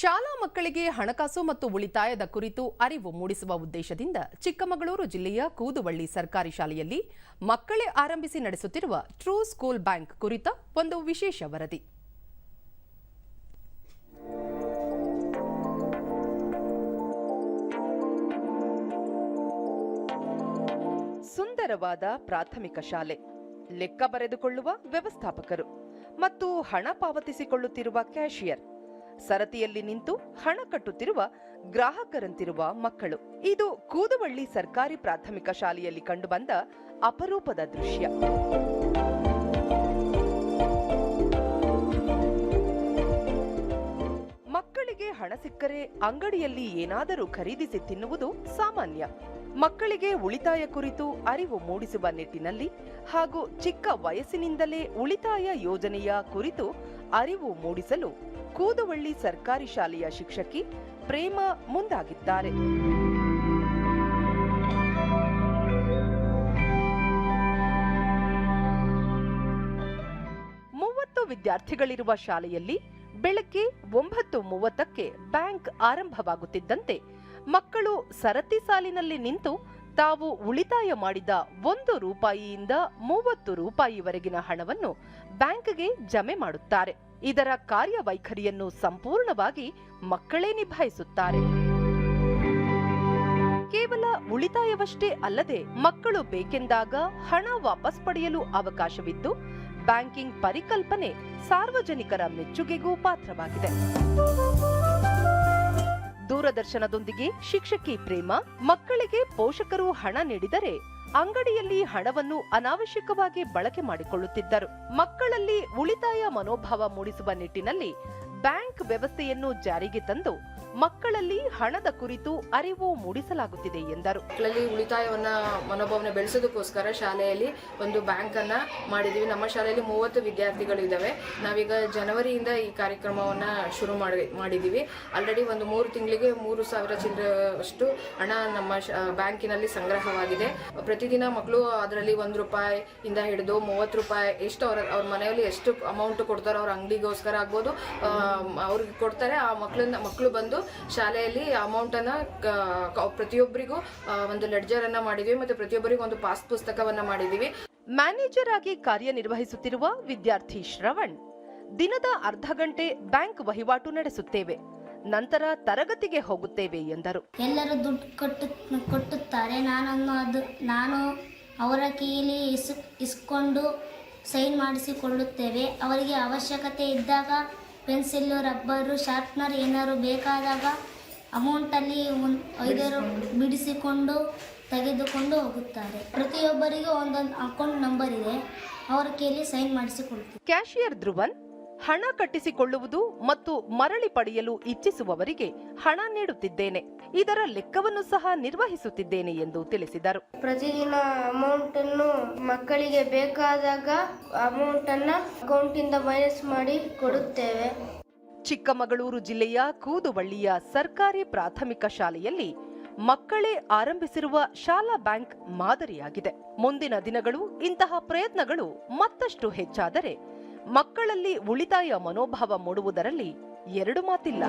ಶಾಲಾ ಮಕ್ಕಳಿಗೆ ಹಣಕಾಸು ಮತ್ತು ಉಳಿತಾಯದ ಕುರಿತು ಅರಿವು ಮೂಡಿಸುವ ಉದ್ದೇಶದಿಂದ ಚಿಕ್ಕಮಗಳೂರು ಜಿಲ್ಲೆಯ ಕೂದುವಳ್ಳಿ ಸರ್ಕಾರಿ ಶಾಲೆಯಲ್ಲಿ ಮಕ್ಕಳೇ ಆರಂಭಿಸಿ ನಡೆಸುತ್ತಿರುವ ಟ್ರೂ ಸ್ಕೂಲ್ ಬ್ಯಾಂಕ್ ಕುರಿತ ಒಂದು ವಿಶೇಷ ವರದಿ. ಸುಂದರವಾದ ಪ್ರಾಥಮಿಕ ಶಾಲೆ. ಲೆಕ್ಕ ಬರೆದುಕೊಳ್ಳುವ ವ್ಯವಸ್ಥಾಪಕರು ಮತ್ತು ಹಣ ಪಾವತಿಸಿಕೊಳ್ಳುತ್ತಿರುವ ಕ್ಯಾಷಿಯರ್ ಸರತಿಯಲ್ಲಿ ನಿಂತು ಹಣ ಕಟ್ಟುತ್ತಿರುವ ಗ್ರಾಹಕರಂತಿರುವ ಮಕ್ಕಳು. ಇದು ಕೂದುವಳ್ಳಿ ಸರ್ಕಾರಿ ಪ್ರಾಥಮಿಕ ಶಾಲೆಯಲ್ಲಿ ಕಂಡುಬಂದ ಅಪರೂಪದ ದೃಶ್ಯ. ಮಕ್ಕಳಿಗೆ ಹಣ ಸಿಕ್ಕರೆ ಅಂಗಡಿಯಲ್ಲಿ ಏನಾದರೂ ಖರೀದಿಸಿ ತಿನ್ನುವುದು ಸಾಮಾನ್ಯ. ಮಕ್ಕಳಿಗೆ ಉಳಿತಾಯ ಕುರಿತು ಅರಿವು ಮೂಡಿಸುವ ನಿಟ್ಟಿನಲ್ಲಿ ಹಾಗೂ ಚಿಕ್ಕ ವಯಸ್ಸಿನಿಂದಲೇ ಉಳಿತಾಯ ಯೋಜನೆಯ ಕುರಿತು ಅರಿವು ಮೂಡಿಸಲು ಕೂದುವಳ್ಳಿ ಸರ್ಕಾರಿ ಶಾಲೆಯ ಶಿಕ್ಷಕಿ ಪ್ರೇಮ ಮುಂದಾಗಿದ್ದಾರೆ. ಮೂವತ್ತು ವಿದ್ಯಾರ್ಥಿಗಳಿರುವ ಶಾಲೆಯಲ್ಲಿ ಬೆಳಗ್ಗೆ ಒಂಬತ್ತು ಮೂವತ್ತಕ್ಕೆ ಬ್ಯಾಂಕ್ ಆರಂಭವಾಗುತ್ತಿದ್ದಂತೆ ಮಕ್ಕಳು ಸರತಿ ಸಾಲಿನಲ್ಲಿ ನಿಂತು ತಾವು ಉಳಿತಾಯ ಮಾಡಿದ ಒಂದು ರೂಪಾಯಿಯಿಂದ ಮೂವತ್ತು ರೂಪಾಯಿವರೆಗಿನ ಹಣವನ್ನು ಬ್ಯಾಂಕ್ಗೆ ಜಮೆ ಮಾಡುತ್ತಾರೆ. ಇದರ ಕಾರ್ಯವೈಖರಿಯನ್ನು ಸಂಪೂರ್ಣವಾಗಿ ಮಕ್ಕಳೇ ನಿಭಾಯಿಸುತ್ತಾರೆ. ಕೇವಲ ಉಳಿತಾಯವಷ್ಟೇ ಅಲ್ಲದೆ ಮಕ್ಕಳು ಬೇಕೆಂದಾಗ ಹಣ ವಾಪಸ್ ಪಡೆಯಲು ಅವಕಾಶವಿದ್ದು, ಬ್ಯಾಂಕಿಂಗ್ ಪರಿಕಲ್ಪನೆ ಸಾರ್ವಜನಿಕರ ಮೆಚ್ಚುಗೆಗೂ ಪಾತ್ರವಾಗಿದೆ. ದೂರದರ್ಶನದೊಂದಿಗೆ ಶಿಕ್ಷಕಿ ಪ್ರೇಮ, ಮಕ್ಕಳಿಗೆ ಪೋಷಕರು ಹಣ ನೀಡಿದರೆ ಅಂಗಡಿಯಲ್ಲಿ ಹಣವನ್ನು ಅನಾವಶ್ಯಕವಾಗಿ ಬಳಕೆ ಮಾಡಿಕೊಳ್ಳುತ್ತಿದ್ದರು. ಮಕ್ಕಳಲ್ಲಿ ಉಳಿತಾಯ ಮನೋಭಾವ ಮೂಡಿಸುವ ನಿಟ್ಟಿನಲ್ಲಿ ಬ್ಯಾಂಕ್ ವ್ಯವಸ್ಥೆಯನ್ನು ಜಾರಿಗೆ ತಂದು ಮಕ್ಕಳಲ್ಲಿ ಹಣದ ಕುರಿತು ಅರಿವು ಮೂಡಿಸಲಾಗುತ್ತಿದೆ ಎಂದರು. ಮಕ್ಕಳಲ್ಲಿ ಉಳಿತಾಯವನ್ನ, ಮನೋಭಾವನೆ ಬೆಳೆಸೋದಕ್ಕೋಸ್ಕರ ಶಾಲೆಯಲ್ಲಿ ಒಂದು ಬ್ಯಾಂಕ್ ಅನ್ನ ಮಾಡಿದೀವಿ. ನಮ್ಮ ಶಾಲೆಯಲ್ಲಿ ಮೂವತ್ತು ವಿದ್ಯಾರ್ಥಿಗಳು ಇದ್ದಾವೆ ನಾವೀಗ ಜನವರಿಯಿಂದ ಈ ಕಾರ್ಯಕ್ರಮವನ್ನ ಶುರು ಮಾಡಿ, ಮಾಡಿದೀವಿ. ಆಲ್ರೆಡಿ ಒಂದು ಮೂರು ತಿಂಗಳಿಗೆ ಮೂರು ಸಾವಿರ ಚಿಲ್ಲರಷ್ಟು ಹಣ ನಮ್ಮ ಬ್ಯಾಂಕಿನಲ್ಲಿ ಸಂಗ್ರಹವಾಗಿದೆ. ಪ್ರತಿದಿನ ಮಕ್ಕಳು ಅದರಲ್ಲಿ ಒಂದು ರೂಪಾಯಿ ಇಂದ ಹಿಡಿದು ಮೂವತ್ತು ರೂಪಾಯಿ ಎಷ್ಟು ಅವ್ರ ಅವ್ರ ಮನೆಯಲ್ಲಿ ಎಷ್ಟು ಅಮೌಂಟ್ ಕೊಡ್ತಾರೋ ಅವ್ರ ಅಂಗಡಿಗೋಸ್ಕರ ಆಗ್ಬೋದು. ಅವ್ರಿಗೆ ಕೊಡ್ತಾರೆ. ಆ ಮಕ್ಕಳನ್ನ ಮಕ್ಕಳು ಬಂದು ಶಾಲೆಯಲ್ಲಿ ಅಮೌಂಟನ್ನು ಪ್ರತಿಯೊಬ್ಬರಿಗೂ ಒಂದು ಲೆಡ್ಜರನ್ನು ಮಾಡಿದ್ವಿ ಮತ್ತೆ ಪ್ರತಿಯೊಬ್ಬರಿಗೂ ಒಂದು ಪಾಸ್ ಪುಸ್ತಕವನ್ನು ಮಾಡಿದ್ದೀವಿ ಮ್ಯಾನೇಜರ್ ಆಗಿ ಕಾರ್ಯನಿರ್ವಹಿಸುತ್ತಿರುವ ವಿದ್ಯಾರ್ಥಿ ಶ್ರವಣ್, ದಿನದ ಅರ್ಧ ಗಂಟೆ ಬ್ಯಾಂಕ್ ವಹಿವಾಟು ನಡೆಸುತ್ತೇವೆ. ನಂತರ ತರಗತಿಗೆ ಹೋಗುತ್ತೇವೆ ಎಂದರು. ಎಲ್ಲರೂ ದುಡ್ಡು ಕೊಟ್ಟು ಕೊಟ್ಟುತ್ತಾರೆ. ನಾನನ್ನು ಅದು ನಾನು ಅವರ ಕೈಯಲ್ಲಿ ಇಸು ಇಸ್ಕೊಂಡು ಸೈನ್ ಮಾಡಿಸಿಕೊಳ್ಳುತ್ತೇವೆ. ಅವರಿಗೆ ಅವಶ್ಯಕತೆ ಇದ್ದಾಗ ಪೆನ್ಸಿಲ್ಲು ರಬ್ಬರು ಶಾರ್ಪ್ನರ್ ಏನಾದರೂ ಬೇಕಾದಾಗ ಅಮೌಂಟಲ್ಲಿ ಒಂದು ಐದಾರು ಬಿಡಿಸಿಕೊಂಡು ತೆಗೆದುಕೊಂಡು ಹೋಗುತ್ತಾರೆ. ಪ್ರತಿಯೊಬ್ಬರಿಗೂ ಒಂದೊಂದು ಅಕೌಂಟ್ ನಂಬರ್ ಇದೆ. ಅವರ ಕೈಯಲ್ಲಿ ಸೈನ್ ಮಾಡಿಸಿಕೊಳ್ತೀವಿ ಕ್ಯಾಶಿಯರ್ ಧ್ರುವನ್ ಹಣ ಕಟ್ಟಿಸಿಕೊಳ್ಳುವುದು ಮತ್ತು ಮರಳಿ ಪಡೆಯಲು ಇಚ್ಛಿಸುವವರಿಗೆ ಹಣ ನೀಡುತ್ತಿದ್ದೇನೆ. ಇದರ ಲೆಕ್ಕವನ್ನು ಸಹ ನಿರ್ವಹಿಸುತ್ತಿದ್ದೇನೆ ಎಂದು ತಿಳಿಸಿದರು. ಪ್ರತಿದಿನ ಅಮೌಂಟನ್ನು ಮಕ್ಕಳಿಗೆ ಬೇಕಾದಾಗ ಅಮೌಂಟ್ ಅನ್ನ ಅಕೌಂಟ್ ಇಂದ ಮೈನಸ್ ಮಾಡಿ ಕೊಡುತ್ತೇವೆ. ಚಿಕ್ಕಮಗಳೂರು ಜಿಲ್ಲೆಯ ಕೂದುವಳ್ಳಿಯ ಸರ್ಕಾರಿ ಪ್ರಾಥಮಿಕ ಶಾಲೆಯಲ್ಲಿ ಮಕ್ಕಳೇ ಆರಂಭಿಸಿರುವ ಶಾಲಾ ಬ್ಯಾಂಕ್ ಮಾದರಿಯಾಗಿದೆ. ಮುಂದಿನ ದಿನಗಳು ಇಂತಹ ಪ್ರಯತ್ನಗಳು ಮತ್ತಷ್ಟು ಹೆಚ್ಚಾದರೆ ಮಕ್ಕಳಲ್ಲಿ ಉಳಿತಾಯ ಮನೋಭಾವ ಮೂಡುವುದರಲ್ಲಿ ಎರಡು ಮಾತಿಲ್ಲ.